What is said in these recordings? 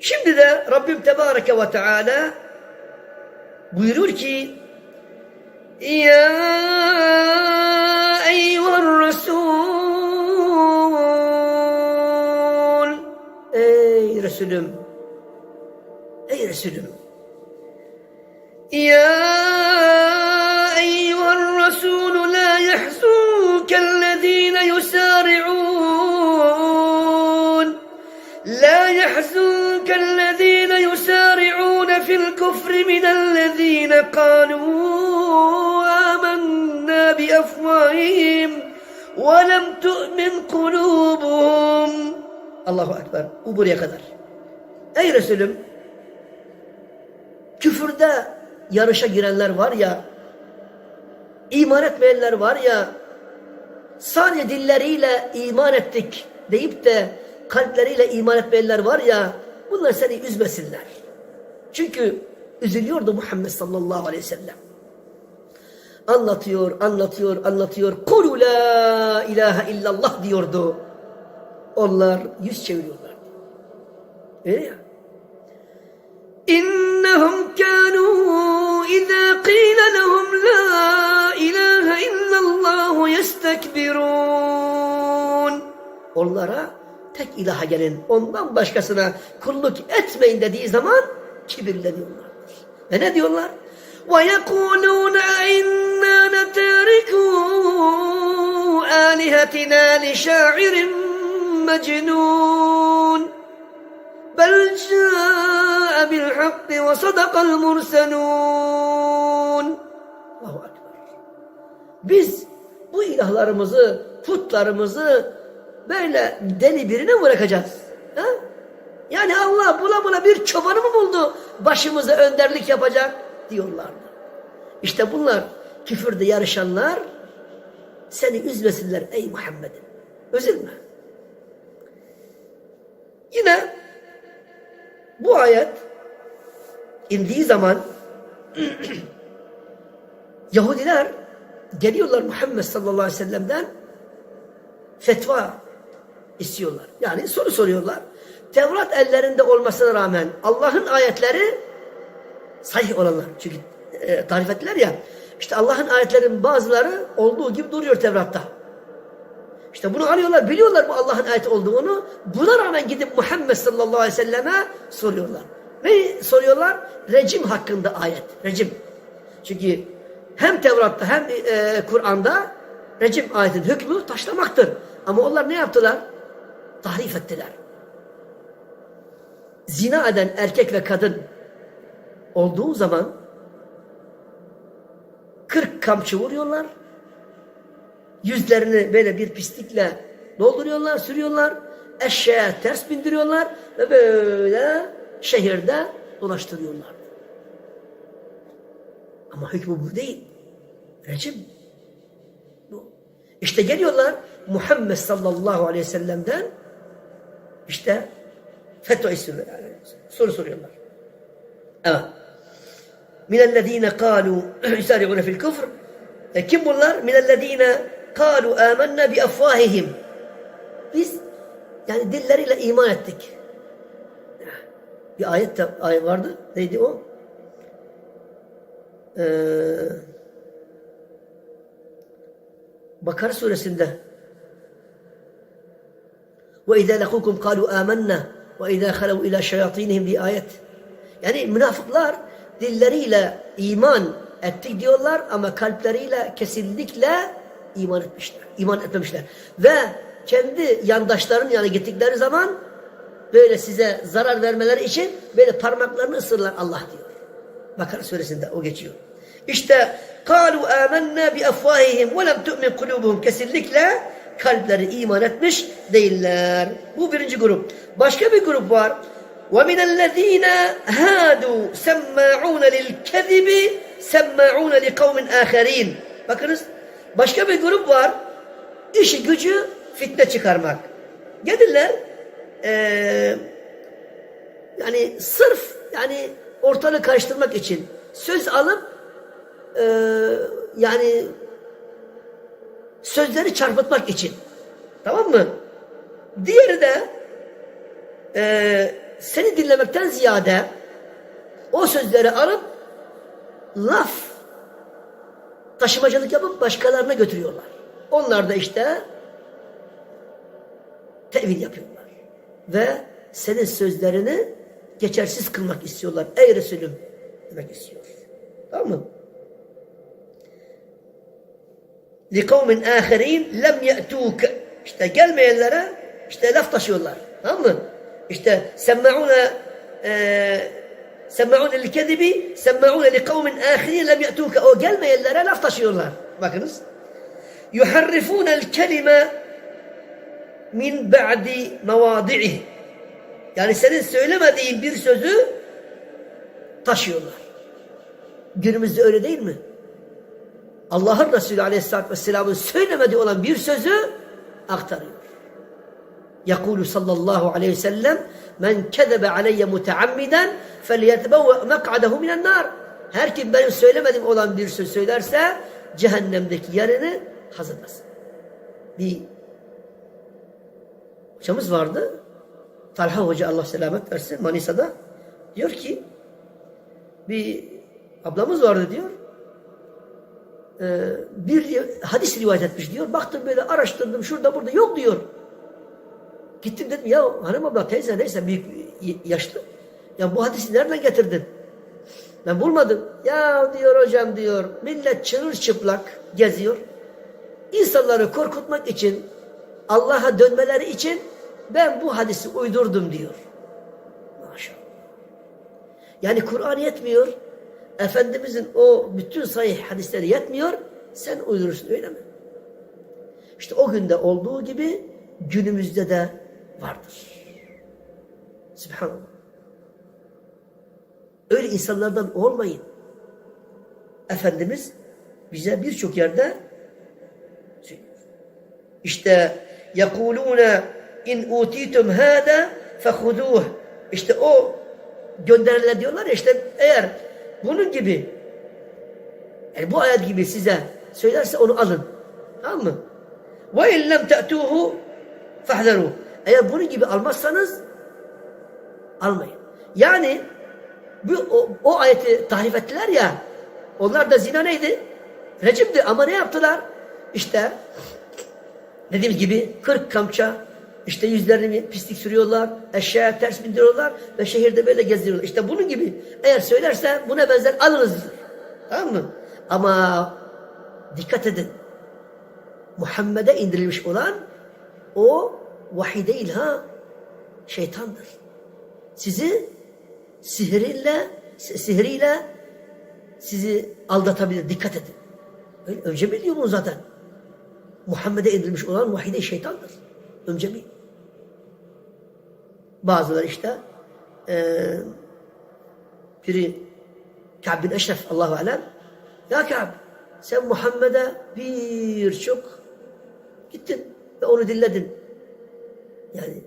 Şimdi de Rabbim Tebareke ve Teala buyurur ki Ya eyyuhar Resul. Ey Resulüm Ey Resulüm. يا في الكفر من الذين قالوا آمنا بأفواههم ولم تؤمن قلوبهم الله أكبر Bu buraya kadar. Ey Resulüm küfürde yarışa girenler var ya, iman etmeyenler var ya, sadece dilleriyle iman ettik deyip de kalpleriyle iman etmeyenler var ya, bunlar seni üzmesinler. Çünkü üzülüyordu Muhammed sallallahu aleyhi ve sellem. Anlatıyor, anlatıyor, anlatıyor. Kulu la ilahe illallah diyordu. Onlar yüz çeviriyorlar. Öyle ya. İnnehum kânû izâ qîle lehum la ilahe illallah yestekbirûn. Onlara tek ilaha gelin. Ondan başkasına kulluk etmeyin dediği zaman kibirleniyorlardır. Ve ne diyorlar? وَيَقُولُونَ اِنَّا نَتَارِكُوا آلِهَتِنَا لِشَاعِرٍ مَجْنُونَ بل جاء بالحق وصدق المرسلون Allahu Ekber. Biz bu ilahlarımızı, putlarımızı böyle deli birine mi bırakacağız? Ha? Yani Allah bula bula bir çobanı mı buldu Başımıza önderlik yapacak diyorlardı. İşte bunlar küfürde yarışanlar seni üzmesinler ey Muhammed'im. Üzülme. Yine bu ayet indiği zaman Yahudiler geliyorlar Muhammed sallallahu aleyhi ve sellem'den fetva istiyorlar. Yani soru soruyorlar. Tevrat ellerinde olmasına rağmen Allah'ın ayetleri sahih olanlar. Çünkü e, tarif ettiler ya işte Allah'ın ayetlerinin bazıları olduğu gibi duruyor Tevrat'ta. İşte bunu arıyorlar, biliyorlar bu Allah'ın ayeti olduğunu. Buna rağmen gidip Muhammed sallallahu aleyhi ve selleme soruyorlar. Ne soruyorlar? Recim hakkında ayet. Recim. Çünkü hem Tevrat'ta hem e, Kur'an'da recim ayetin hükmü taşlamaktır. Ama onlar ne yaptılar? Tahrif ettiler. Zina eden erkek ve kadın olduğu zaman 40 kamçı vuruyorlar. Yüzlerini böyle bir pislikle dolduruyorlar, sürüyorlar. Eşeğe ters bindiriyorlar ve böyle şehirde dolaştırıyorlar. Ama hükmü bu değil. Recim. Bu. İşte geliyorlar Muhammed sallallahu aleyhi ve sellem'den işte Fetva istiyorlar. Yani soru soruyorlar. Evet. Minellezine kalu yusari'une fil küfr. E kim bunlar? Minellezine kalu amennâ bi afvahihim. Biz yani dilleriyle iman ettik. Bir ayet de ayet vardı. Neydi o? Ee, Bakara suresinde ve izâ lekukum kalu amennâ آمَنَّا وَاِذَا خَلَوْا اِلَى شَيَاطِينِهِمْ diye ayet. Yani münafıklar dilleriyle iman ettik diyorlar ama kalpleriyle kesinlikle iman etmişler. İman etmemişler. Ve kendi yandaşların yanına gittikleri zaman böyle size zarar vermeleri için böyle parmaklarını ısırırlar Allah diyor. Bakara suresinde o geçiyor. İşte kalu amennâ bi afvâhihim ve lem tu'min kulûbuhum kesinlikle kalpleri iman etmiş değiller. Bu birinci grup. Başka bir grup var. وَمِنَ الَّذ۪ينَ هَادُوا سَمَّاعُونَ لِلْكَذِبِ سَمَّاعُونَ لِقَوْمٍ آخَر۪ينَ Bakınız başka bir grup var. İşi gücü fitne çıkarmak. Gelirler eee yani sırf yani ortalığı karıştırmak için söz alıp eee yani sözleri çarpıtmak için. Tamam mı? Diğeri de eee seni dinlemekten ziyade o sözleri alıp laf taşımacılık yapıp başkalarına götürüyorlar. Onlar da işte tevil yapıyorlar. Ve senin sözlerini geçersiz kılmak istiyorlar. Ey Resulüm demek istiyor. Tamam mı? لِقَوْمٍ آخَرِينَ لَمْ يَأْتُوكَ İşte gelmeyenlere işte laf taşıyorlar. Tamam mı? İşte سَمَّعُونَ سَمَّعُونَ لِلْكَذِبِ سَمَّعُونَ لِقَوْمٍ آخَرِينَ لَمْ يَأْتُوكَ O gelmeyenlere laf taşıyorlar. Bakınız. يُحَرِّفُونَ الْكَلِمَ min ba'di mevadi'i. Yani senin söylemediğin bir sözü taşıyorlar. Günümüzde öyle değil mi? Allah'ın Resulü Aleyhisselatü Vesselam'ın söylemediği olan bir sözü aktarıyor. Yakulu sallallahu aleyhi ve sellem men kezebe aleyye muteammiden felyetebevve mek'adehu minen nar. Her kim benim söylemediğim olan bir söz söylerse cehennemdeki yerini hazırlasın. Bir hocamız vardı. Talha Hoca Allah selamet versin Manisa'da. Diyor ki bir ablamız vardı diyor. Ee, bir hadis rivayet etmiş diyor. Baktım böyle araştırdım şurada burada yok diyor. Gittim dedim ya hanım abla teyze neyse büyük yaşlı. Ya bu hadisi nereden getirdin? Ben bulmadım. Ya diyor hocam diyor millet çırılçıplak geziyor. İnsanları korkutmak için Allah'a dönmeleri için ben bu hadisi uydurdum diyor. Maşallah. Yani Kur'an yetmiyor. Efendimizin o bütün sahih hadisleri yetmiyor. Sen uydurursun öyle mi? İşte o günde olduğu gibi günümüzde de vardır. Subhanallah. Öyle insanlardan olmayın. Efendimiz bize birçok yerde söylüyor. İşte in utitum hada fehuduh. İşte o gönderilen diyorlar ya işte eğer bunun gibi yani bu ayet gibi size söylerse onu alın. Tamam mı? Ve in lem te'tûhu fehzerûh. Eğer bunun gibi almazsanız almayın. Yani bu, o, o ayeti tahrif ettiler ya onlar da zina neydi? Recimdi ama ne yaptılar? İşte dediğimiz gibi 40 kamça işte yüzlerini pislik sürüyorlar, eşeğe ters bindiriyorlar ve şehirde böyle gezdiriyorlar. İşte bunun gibi eğer söylerse buna benzer alınız. Tamam mı? Ama dikkat edin. Muhammed'e indirilmiş olan o vahiy değil ha. Şeytandır. Sizi sihriyle sihriyle sizi aldatabilir. Dikkat edin. Öyle, önce biliyor bunu zaten. Muhammed'e indirilmiş olan vahiy de şeytandır. Önce mi? Bazıları işte e, biri Ka'b bin Eşref Allahu Alem Ya Ka'b sen Muhammed'e birçok gittin ve onu dinledin. Yani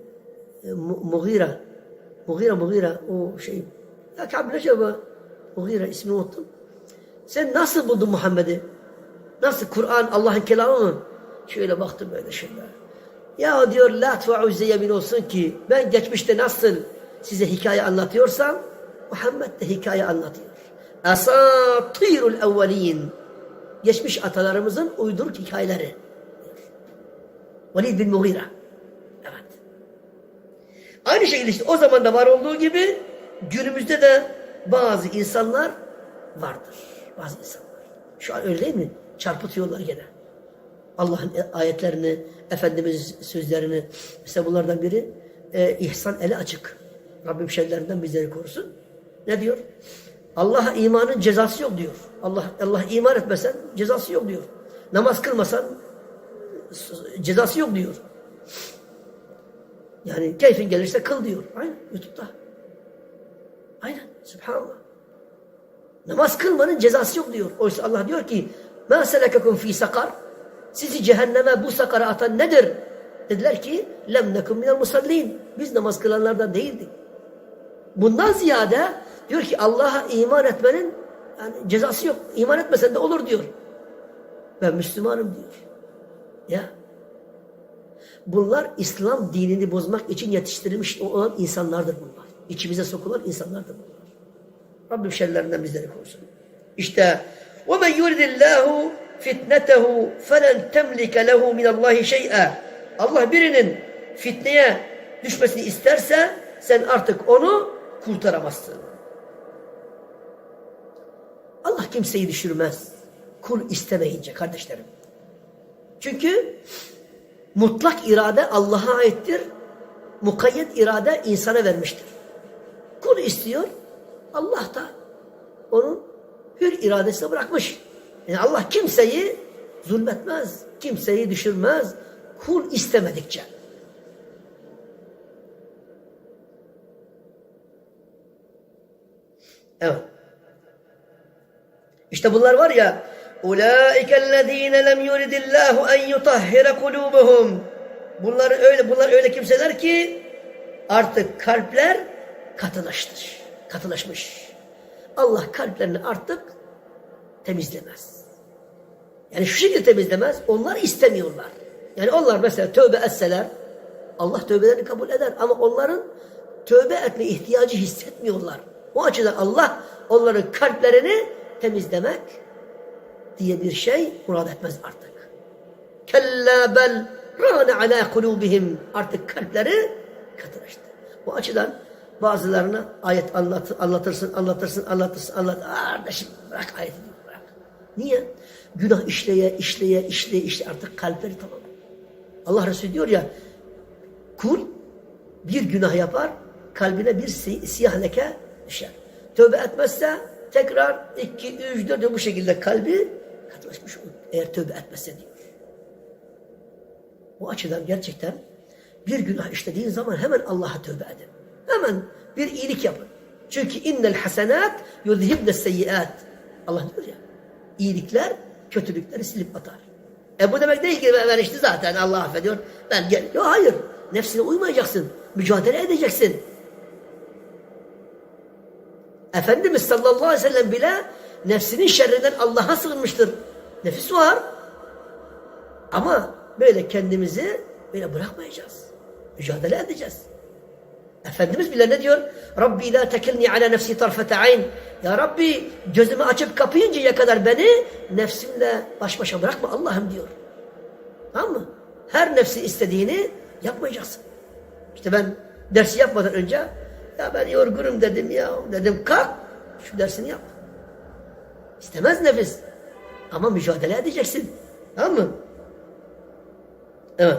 e, Mughira Mughira Mughira o şey Ya Ka'b bin Eşref Mughira ismini unuttum. Sen nasıl buldun Muhammed'i? Nasıl Kur'an Allah'ın kelamı mı? Şöyle baktım böyle şeyler. Ya diyor Lat ve Uzze yemin olsun ki ben geçmişte nasıl size hikaye anlatıyorsam Muhammed de hikaye anlatıyor. Asatirul evvelin geçmiş atalarımızın uyduruk hikayeleri. Velid bin Mughira. Evet. Aynı şekilde işte o zaman da var olduğu gibi günümüzde de bazı insanlar vardır. Bazı insanlar. Şu an öyle değil mi? Çarpıtıyorlar gene. Allah'ın ayetlerini, Efendimiz sözlerini. Mesela bunlardan biri e, ihsan eli açık. Rabbim şerlerinden bizleri korusun. Ne diyor? Allah'a imanın cezası yok diyor. Allah Allah iman etmesen cezası yok diyor. Namaz kılmasan cezası yok diyor. Yani keyfin gelirse kıl diyor. Aynen YouTube'da. Aynen. Subhanallah. Namaz kılmanın cezası yok diyor. Oysa Allah diyor ki مَا سَلَكَكُمْ ف۪ي sakar sizi cehenneme bu sakara atan nedir? Dediler ki lem nekum minel musallin. Biz namaz kılanlardan değildik. Bundan ziyade diyor ki Allah'a iman etmenin yani cezası yok. İman etmesen de olur diyor. Ben Müslümanım diyor. Ya. Bunlar İslam dinini bozmak için yetiştirilmiş olan insanlardır bunlar. içimize sokulan insanlardır bunlar. Rabbim şerlerinden bizleri korusun. İşte وَمَنْ يُرِدِ اللّٰهُ fitnetehu felen temlike lehu minallahi şey'e. Allah birinin fitneye düşmesini isterse sen artık onu kurtaramazsın. Allah kimseyi düşürmez. Kul istemeyince kardeşlerim. Çünkü mutlak irade Allah'a aittir. Mukayyet irade insana vermiştir. Kul istiyor. Allah da onun hür iradesine bırakmış. Yani Allah kimseyi zulmetmez. Kimseyi düşürmez. Kul istemedikçe. Evet. İşte bunlar var ya Ulaike ellezine lem yuridillahu en yutahhira kulubuhum. Bunlar öyle bunlar öyle kimseler ki artık kalpler katılaştır. Katılaşmış. Allah kalplerini artık temizlemez. Yani şu şekilde temizlemez. Onlar istemiyorlar. Yani onlar mesela tövbe etseler Allah tövbelerini kabul eder ama onların tövbe etme ihtiyacı hissetmiyorlar. O açıdan Allah onların kalplerini temizlemek diye bir şey murad etmez artık. Kella bel râne alâ kulûbihim. Artık kalpleri katılaştı. Bu açıdan bazılarına ayet anlat, anlatırsın, anlatırsın, anlatırsın, anlat. Kardeşim bırak ayeti bırak. Niye? Günah işleye, işleye, işleye, işleye artık kalpleri tamam. Allah Resulü diyor ya kul bir günah yapar, kalbine bir si siyah leke düşer. Tövbe etmezse tekrar iki, üç, dört bu şekilde kalbi katılaşmış olur. Eğer tövbe etmezse diyor. Bu açıdan gerçekten bir günah işlediğin zaman hemen Allah'a tövbe edin. Hemen bir iyilik yapın. Çünkü innel hasenat yuzhibne seyyiat. Allah diyor ya, iyilikler kötülükleri silip atar. E bu demek değil ki ben işte zaten Allah affediyor. Ben gel. Yok hayır. Nefsine uymayacaksın. Mücadele edeceksin. Efendimiz sallallahu aleyhi ve sellem bile nefsinin şerrinden Allah'a sığınmıştır. Nefis var. Ama böyle kendimizi böyle bırakmayacağız. Mücadele edeceğiz. Efendimiz bile ne diyor? Rabbi la tekilni ala nefsi tarfete ayn. Ya Rabbi gözümü açıp kapayıncaya kadar beni nefsimle baş başa bırakma Allah'ım diyor. Tamam mı? Her nefsi istediğini yapmayacaksın. İşte ben dersi yapmadan önce ya ben yorgunum dedim ya. Dedim kalk şu dersini yap. İstemez nefis. Ama mücadele edeceksin. Tamam mı? Evet.